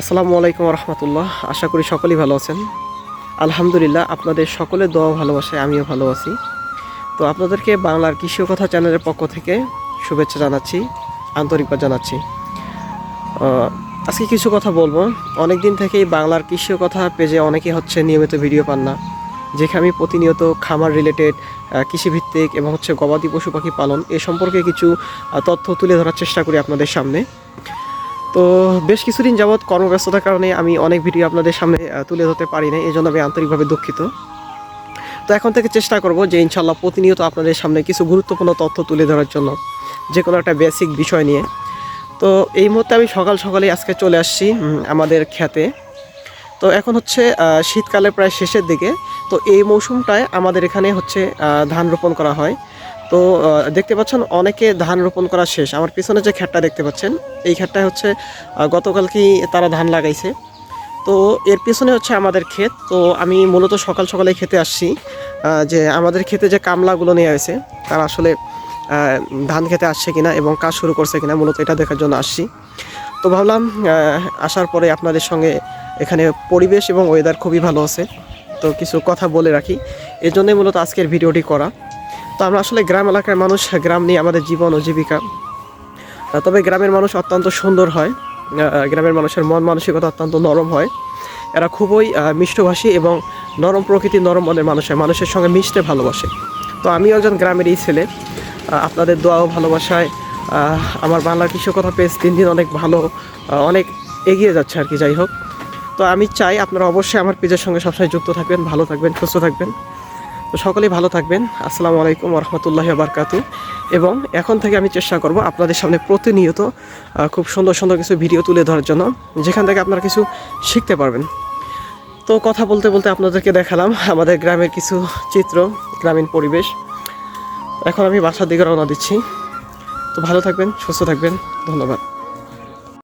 আসসালামু আলাইকুম রহমতুল্লাহ আশা করি সকলেই ভালো আছেন। আলহামদুলিল্লাহ, আপনাদের সকলের দোয়া ভালোবাসায় আমিও ভালো আছি। তো আপনাদেরকে বাংলার কৃষি কথা চ্যানেলের পক্ষ থেকে শুভেচ্ছা জানাচ্ছি আন্তরিকভাবে জানাচ্ছি। আজকে কিছু কথা বলব। অনেক দিন থেকেই বাংলার কৃষি কথা পেজে অনেকে হচ্ছে নিয়মিত ভিডিও পান না, যেখানে আমি প্রতিনিয়ত খামার রিলেটেড কৃষিভিত্তিক এবং হচ্ছে গবাদি পশু পাখি পালন এ সম্পর্কে কিছু তথ্য তুলে ধরার চেষ্টা করি আপনাদের সামনে। তো বেশ কিছুদিন যাবৎ কর্মব্যস্ততার কারণে আমি অনেক ভিডিও আপনাদের সামনে তুলে ধরতে পারি না এই জন্য আমি আন্তরিকভাবে দুঃখিত। তো এখন থেকে চেষ্টা করব যে ইনশাল্লাহ প্রতিনিয়ত আপনাদের সামনে কিছু গুরুত্বপূর্ণ তথ্য তুলে ধরার জন্য যে কোনো একটা বেসিক বিষয় নিয়ে। তো এই মুহূর্তে আমি সকাল সকালেই আজকে চলে আসছি আমাদের খেতে। তো এখন হচ্ছে আহ, শীতকালের প্রায় শেষের দিকে। তো এই মৌসুমটায় আমাদের এখানে হচ্ছে ধান রোপণ করা হয়। তো দেখতে পাচ্ছেন অনেকে ধান রোপণ করা শেষ। আমার পিছনে যে ক্ষেতটা দেখতে পাচ্ছেন, এই ক্ষেতটায় হচ্ছে গতকালকেই তারা ধান লাগাইছে। তো, এর পিছনে হচ্ছে আমাদের ক্ষেত। তো, আমি মূলত সকাল সকালে খেতে আসছি। যে আমাদের ক্ষেতে যে কামলাগুলো নিয়ে আছে তারা আসলে ধান খেতে আসছে কিনা এবং কাজ শুরু করছে কিনা মূলত এটা দেখার জন্য আসছি। তো ভাবলাম আসার পরে আপনাদের সঙ্গে এখানে পরিবেশ এবং ওয়েদার খুবই ভালো আছে। তো কিছু কথা বলে রাখি। এই জন্যই মূলত আজকের ভিডিওটি করা। তো আমরা আসলে গ্রাম এলাকার মানুষ গ্রাম নিয়ে আমাদের জীবন ও জীবিকা। তবে গ্রামের মানুষ অত্যন্ত সুন্দর হয়। গ্রামের মানুষের মন মানসিকতা অত্যন্ত নরম হয়। এরা খুবই মিষ্টভাষী এবং নরম প্রকৃতি নরম মনের মানুষ হয়, মানুষের সঙ্গে মিশতে ভালোবাসে। তো আমিও একজন গ্রামেরই ছেলে। আপনাদের দোয়া ও ভালোবাসায় আমার বাংলা কৃষকতা পেজ দিন দিন অনেক ভালো অনেক এগিয়ে যাচ্ছে আর কি, যাই হোক। তো আমি চাই আপনারা অবশ্যই আমার পেজের সঙ্গে সবসময় যুক্ত থাকবেন, ভালো থাকবেন, সুস্থ থাকবেন। তো সকলেই ভালো থাকবেন। আসসালামু আলাইকুম রহমতুল্লাহ বারকাতু এবং এখন থেকে আমি চেষ্টা করব আপনাদের সামনে প্রতিনিয়ত খুব সুন্দর সুন্দর কিছু ভিডিও তুলে ধরার জন্য, যেখান থেকে আপনারা কিছু শিখতে পারবেন। তো কথা বলতে বলতে আপনাদেরকে দেখালাম আমাদের গ্রামের কিছু চিত্র, গ্রামীণ পরিবেশ। এখন আমি বাসার দিকে রওনা দিচ্ছি। তো ভালো থাকবেন, সুস্থ থাকবেন। ধন্যবাদ।